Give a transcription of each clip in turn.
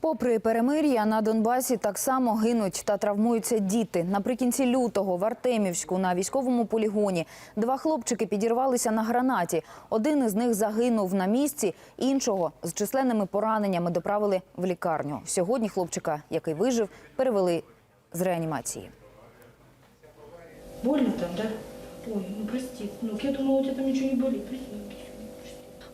Попри перемир'я на Донбасі так само гинуть та травмуються діти. Наприкінці лютого в Артемівську на військовому полігоні два хлопчики підірвалися на гранаті. Один із них загинув на місці, іншого з численними пораненнями доправили в лікарню. Сьогодні хлопчика, який вижив, перевели з реанімації. Больно там, да? Ой, ну прости. Ну, я думала, у тебя там ничего не болит. Прости.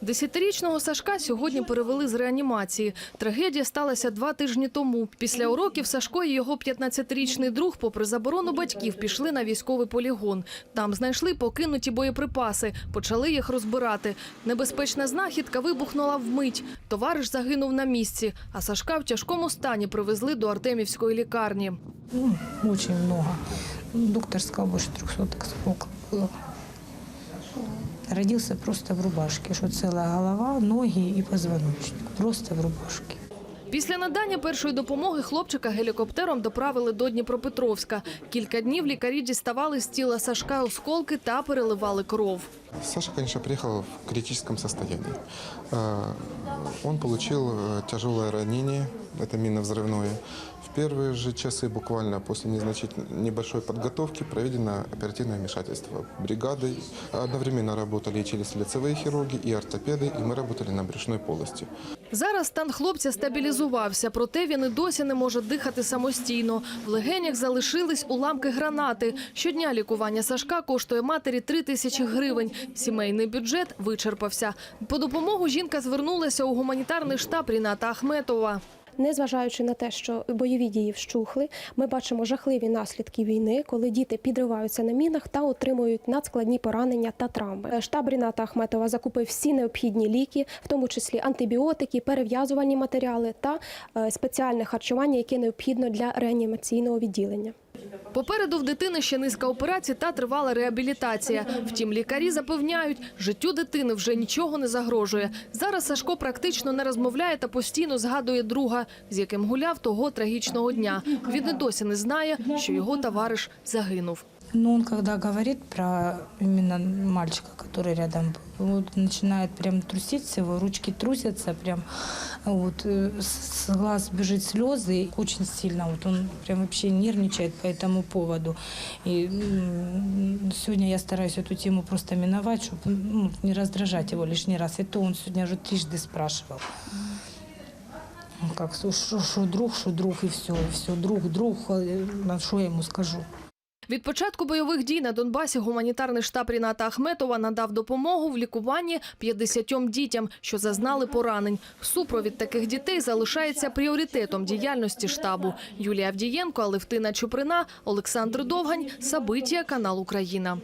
Десятирічного Сашка сьогодні перевели з реанімації. Трагедія сталася два тижні тому. Після уроків Сашко і його 15-річний друг, попри заборону батьків, пішли на військовий полігон. Там знайшли покинуті боєприпаси, почали їх розбирати. Небезпечна знахідка вибухнула вмить. Товариш загинув на місці, а Сашка в тяжкому стані привезли до Артемівської лікарні. Ну, очень много. Ну, Доктор сказал, больше 300 осколков было. Родился просто в рубашке, что целая голова, ноги и позвоночник. Просто в рубашке. Після надання першої допомоги хлопчика гелікоптером доправили до Дніпропетровська. Кілька днів лікарі діставали з тіла Сашка осколки та переливали кров. Саша, конечно, приехал в критическом состоянии. Э, Он получил э, тяжелое ранение, это минно-взрывное. В первые же часы, буквально после незначительной небольшой подготовки, проведено оперативное вмешательство бригадой. Одновременно работали и челюстно-лицевые хирурги, и ортопеды, и мы работали на брюшной полости. Зараз стан хлопця стабілізувався, проте він і досі не може дихати самостійно. В легенях залишились уламки гранати. Щодня лікування Сашка коштує матері 3 тисячі гривень. Сімейний бюджет вичерпався. По допомогу жінка звернулася у гуманітарний штаб Ріната Ахметова. Незважаючи на те, що бойові дії вщухли, ми бачимо жахливі наслідки війни, коли діти підриваються на мінах та отримують надскладні поранення та травми. Штаб Ріната Ахметова закупив всі необхідні ліки, в тому числі антибіотики, перев'язувальні матеріали та е, спеціальне харчування, яке необхідно для реанімаційного відділення. Попереду в дитини ще низка операцій та тривала реабілітація. Втім, лікарі запевняють, життю дитини вже нічого не загрожує. Зараз Сашко практично не розмовляє та постійно згадує друга, з яким гуляв того трагічного дня. Він і досі не знає, що його товариш загинув. Но он, когда говорит про именно мальчика, который рядом был, вот, начинает прям труситься, его ручки трусятся, прям вот, э, с глаз бежит слезы, очень сильно, вот он прям вообще нервничает по этому поводу. И м, сегодня я стараюсь эту тему просто миновать, чтобы ну, не раздражать его лишний раз. И то он сегодня уже трижды спрашивал. Ну, Как, что, что друг, что друг, и все, и все, друг, друг, э, на что я ему скажу? Від початку бойових дій на Донбасі гуманітарний штаб Ріната Ахметова надав допомогу в лікуванні 50 дітям, що зазнали поранень. Супровід таких дітей залишається пріоритетом діяльності штабу. Юлія Авдієнко, Алевтина Чуприна, Олександр Довгань, Сабитія, канал Україна.